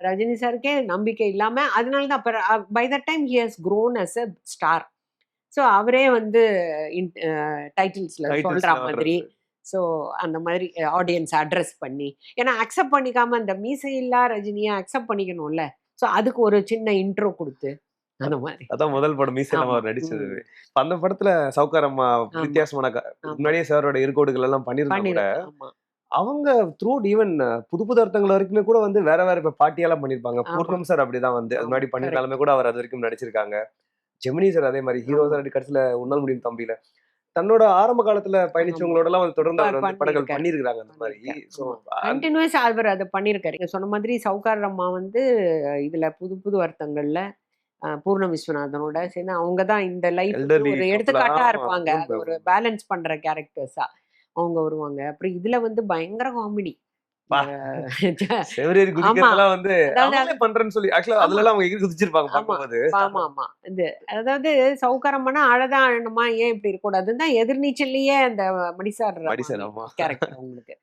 ரஜினி சாருக்கே நம்பிக்கை இல்லாம அதனால தான் by the time he has grown as a star so அவரே வந்து டைட்டில்ஸ்ல ல மாதிரி. ஸோ அந்த மாதிரி ஆடியன்ஸ் அட்ரஸ் பண்ணி. ஏன்னா அக்செப்ட் பண்ணிக்காம அந்த மீசையில்லா ரஜினியை அக்செப்ட் பண்ணிக்கணும்ல. ஸோ அதுக்கு ஒரு சின்ன இன்ட்ரோ கொடுத்து அந்த மாதிரி. அதான் முதல் படம் மீசையில. அவர் நடிச்சது. அந்த படத்துல சவுக்காரம்மா. வித்தியாசமான. முன்னாடியே சாரோட இருக்கோடுகள் எல்லாம் பண்ணிருந்தா கூட பண்ணிருக்கேன் ஆமா. அவங்க த்ரூ ஈவன் புது புது அர்த்தங்கள் வரைக்குமே கூட வந்து வேற வேற இப்ப பாட்டியெல்லாம் பண்ணிருப்பாங்க. பூர்ணம் சார் அப்படிதான் வந்து. அது முன்னாடி பண்ணிருந்தாலுமே கூட அவர் அது வரைக்கும் நடிச்சிருக்காங்க. ஜெமினி சார் அதே மாதிரி ஹீரோ சார் கடைசியில உன்னால் முடியும் தம்பியில. தன்னோட ஆரம்ப காலத்துல பயணிச்சவங்களோட எல்லாம் வந்து தொடர்ந்து அவர் வந்து படங்கள் பண்ணிருக்காரு. பண்ணிருக்காங்க அந்த மாதிரி. பண்ணிருக்காரு. சோ கண்டினியூஸ் அவர் அதை பண்ணியிருக்காரு. நீங்க சொன்ன மாதிரி சவுகார் அம்மா வந்து இதுல புது புது அர்த்தங்கள்ல பூர்ண விஸ்வநாதனோட சேர்ந்து அவங்க தான் இந்த லைஃப் ஒரு எடுத்துக்காட்டா இருப்பாங்க. ஒரு பேலன்ஸ் பண்ற கேரக்டர்ஸா அவங்க வருவாங்க. அப்புறம் இதுல வந்து பயங்கர காமெடி அதாவது சவுகாரம்னா அழதான் ஆழணுமா ஏன் இப்படி இருக்கக்கூடாதுன்னு தான் எதிர்நீச்சல்லையே அந்த ஆமா. கேரக்டர் அவங்களுக்கு